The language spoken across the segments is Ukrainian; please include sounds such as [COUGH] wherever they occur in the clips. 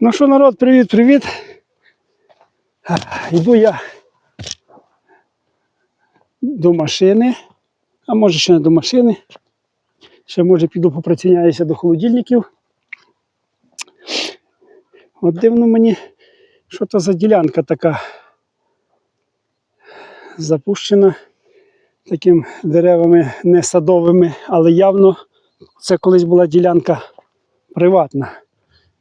Ну що, народ, привіт-привіт. Йду я до машини, а може ще не до машини. Ще може піду попрацюняюся до холодильників. От дивно мені, що то за ділянка така запущена такими деревами не садовими, але явно це колись була ділянка приватна.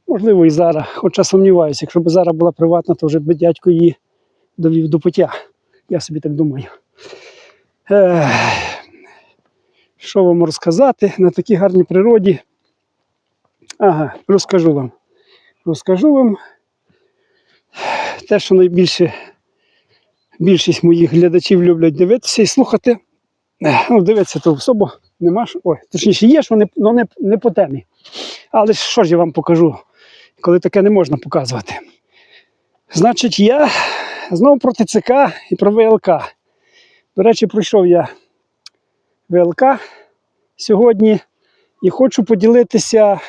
Можливо, і зараз, хоча сумніваюся, якщо б зараз була приватна, то вже б дядько її довів до пуття. Я собі так думаю. Що вам розказати на такій гарній природі? Ага, розкажу вам. Розкажу вам те, що найбільше більшість моїх глядачів люблять дивитися і слухати. Ну, дивитися то особо нема. Ой, точніше, є, що не, ну, не, не по темі. Але що ж я вам покажу, коли таке не можна показувати? Значить, я знову про ТЦК і про ВЛК. До речі, пройшов я ВЛК сьогодні і хочу поділитися,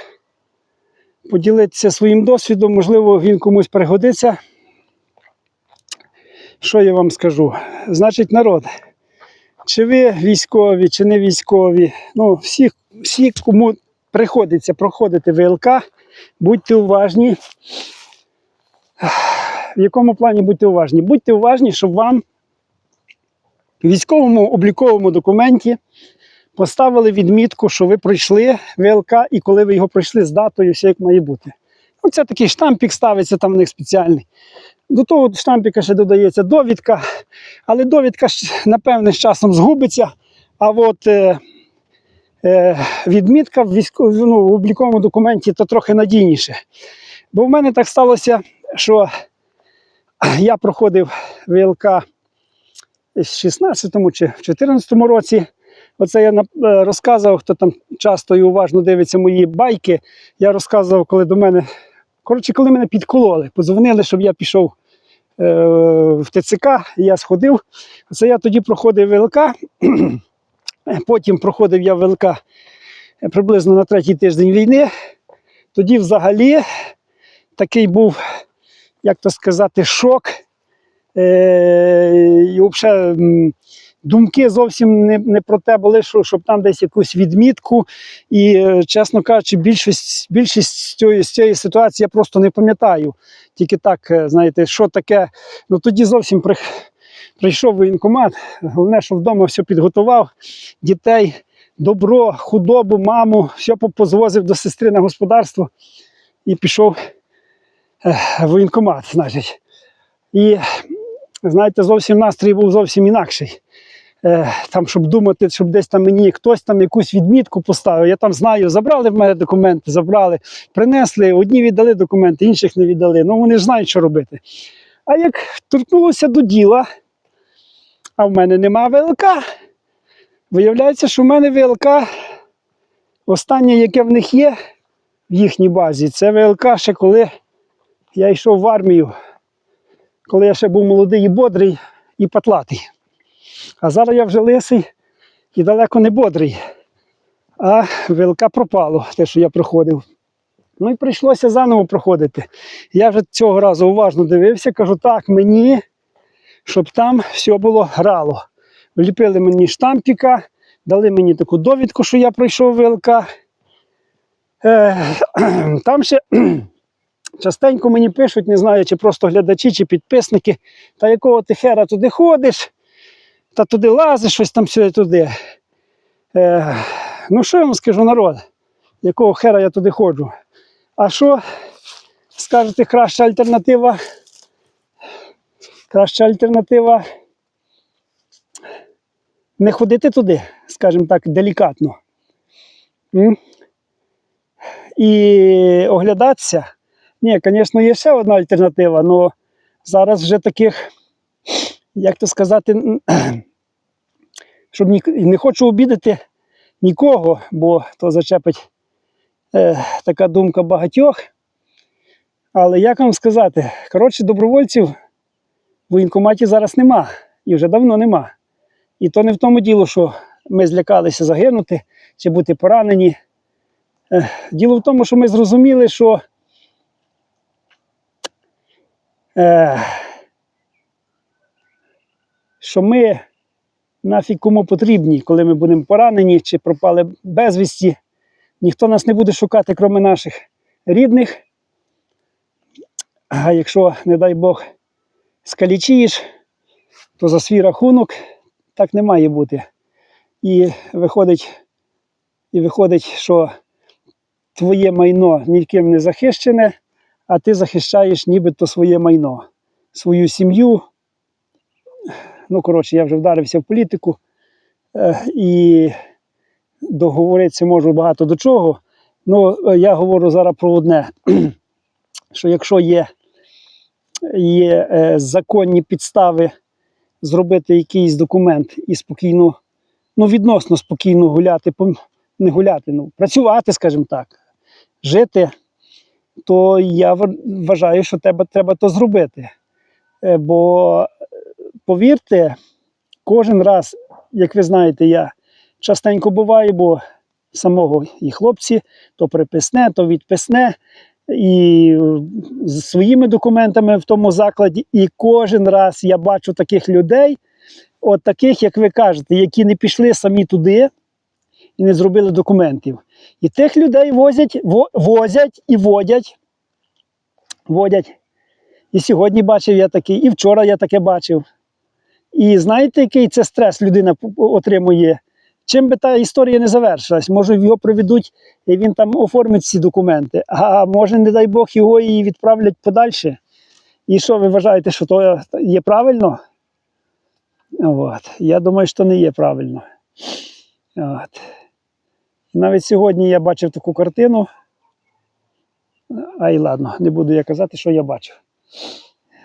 поділитися своїм досвідом, можливо, він комусь пригодиться. Що я вам скажу? Значить, народ, чи ви військові, чи не військові, ну, всі, всі кому приходиться проходити ВЛК, будьте уважні. В якому плані будьте уважні? Будьте уважні, щоб вам в військовому обліковому документі поставили відмітку, що ви пройшли ВЛК і коли ви його пройшли з датою, все як має бути. Ну, це такий штампік ставиться там в них спеціальний. До того штампіка ще додається довідка, але довідка напевне, з часом згубиться. А от е, відмітка в, військо, ну, обліковому документі то трохи надійніше. Бо в мене так сталося, що я проходив ВЛК в 16-му чи в 14-му році. Оце я е, розказував, хто там часто і уважно дивиться мої байки. Я розказував, коли до мене. Коротше, коли мене підкололи, подзвонили, щоб я пішов е, в ТЦК, і я сходив. Це я тоді проходив ВЛК. Потім проходив я ВЛК приблизно на третій тиждень війни. Тоді взагалі такий був, як то сказати, шок. Е, і взагалі, думки зовсім не, не про те були, що, щоб там десь якусь відмітку. І, е, чесно кажучи, більшість, більшість з цієї, з цієї ситуації я просто не пам'ятаю. Тільки так, е, знаєте, що таке. Ну тоді зовсім при, прийшов воєнкомат. Головне, що вдома все підготував, дітей, добро, худобу, маму, все позвозив до сестри на господарство і пішов е, в воєнкомат, значить. І знаєте, зовсім настрій був зовсім інакший. Е, там, щоб думати, щоб десь там мені хтось там якусь відмітку поставив. Я там знаю, забрали в мене документи, забрали, принесли, одні віддали документи, інших не віддали. Ну вони ж знають, що робити. А як торкнулося до діла, а в мене нема ВЛК, виявляється, що в мене ВЛК, останнє, яке в них є в їхній базі, це ВЛК ще коли я йшов в армію коли я ще був молодий і бодрий і патлатий. А зараз я вже лисий і далеко не бодрий. А ВЛК пропало, те, що я проходив. Ну і прийшлося заново проходити. Я вже цього разу уважно дивився, кажу, так, мені, щоб там все було грало. Вліпили мені штампіка, дали мені таку довідку, що я пройшов ВЛК. Е, [CLEARS THROAT] там ще [CLEARS THROAT] Частенько мені пишуть, не знаю, чи просто глядачі, чи підписники, та якого ти хера туди ходиш, та туди лазиш, щось там сюди туди. Е, ну, що я вам скажу, народ, якого хера я туди ходжу? А що, скажете, краща альтернатива? Краща альтернатива не ходити туди, скажімо так, делікатно. І оглядатися. Ні, звісно, є ще одна альтернатива, але зараз вже таких, як то сказати, [CLEARS THROAT] щоб ні, не хочу обідати нікого, бо то зачепить е, така думка багатьох. Але як вам сказати, коротше, добровольців в воєнкоматі зараз нема. І вже давно нема. І то не в тому діло, що ми злякалися загинути чи бути поранені. Діло в тому, що ми зрозуміли, що що ми нафіг кому потрібні, коли ми будемо поранені чи пропали безвісті. Ніхто нас не буде шукати, крім наших рідних. А якщо, не дай Бог, скалічієш, то за свій рахунок так не має бути. І виходить, і виходить, що твоє майно ніким не захищене, а ти захищаєш нібито своє майно, свою сім'ю. Ну, коротше, я вже вдарився в політику е, і договоритися можу багато до чого. Ну, е, я говорю зараз про одне, [CLEARS THROAT] що якщо є, є е, законні підстави зробити якийсь документ і спокійно, ну, відносно спокійно гуляти, не гуляти, ну, працювати, скажімо так, жити, то я вважаю, що треба, треба то зробити. Е, Бо, повірте, кожен раз, як ви знаєте, я частенько буваю, бо самого і хлопці то приписне, то відписне, і е, з своїми документами в тому закладі. І кожен раз я бачу таких людей, от таких, як ви кажете, які не пішли самі туди і не зробили документів. І тих людей возять, возять і водять. Водять. І сьогодні бачив я такий, і вчора я таке бачив. І знаєте, який це стрес людина отримує? Чим би та історія не завершилась, може його приведуть, і він там оформить всі документи, а може, не дай Бог, його і відправлять подальше. І що ви вважаєте, що то є правильно? От. Я думаю, що не є правильно. От. Навіть сьогодні я бачив таку картину. Ай, ладно, не буду я казати, що я бачив.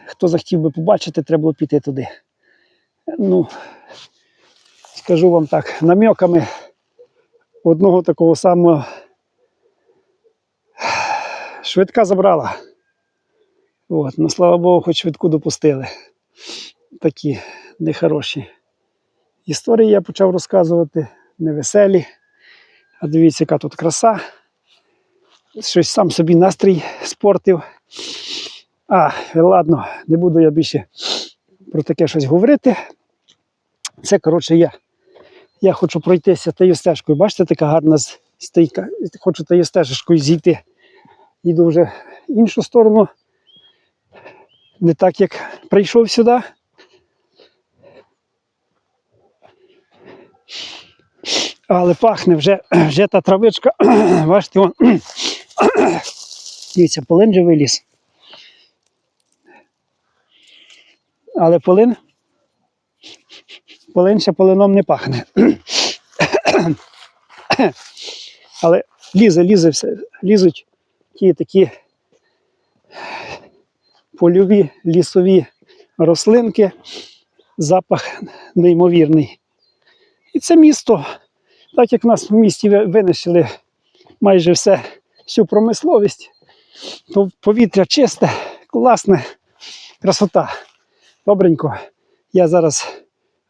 Хто захотів би побачити, треба було піти туди. Ну, скажу вам так, намеками одного такого самого швидка забрала. От, ну слава Богу, хоч швидку допустили. Такі нехороші історії я почав розказувати, невеселі. А дивіться, яка тут краса. Щось сам собі настрій спортив. А, ладно, не буду я більше про таке щось говорити. Це, коротше, я, я хочу пройтися тією стежкою. Бачите, така гарна стійка. Хочу тією стежечкою зійти. Йду вже в іншу сторону. Не так, як прийшов сюди. Але пахне вже, вже та травичка. [CLEARS THROAT] Бачите, вон. Дивіться, полин вже виліз. Але полин, полин ще полином не пахне. Але лізе, лізе все, лізуть ті такі польові лісові рослинки, запах неймовірний. І це місто, так як в нас в місті винищили майже все, всю промисловість, то повітря чисте, класне, красота. Добренько. Я зараз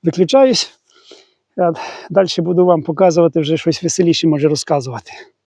виключаюсь. Далі буду вам показувати вже щось веселіше, може розказувати.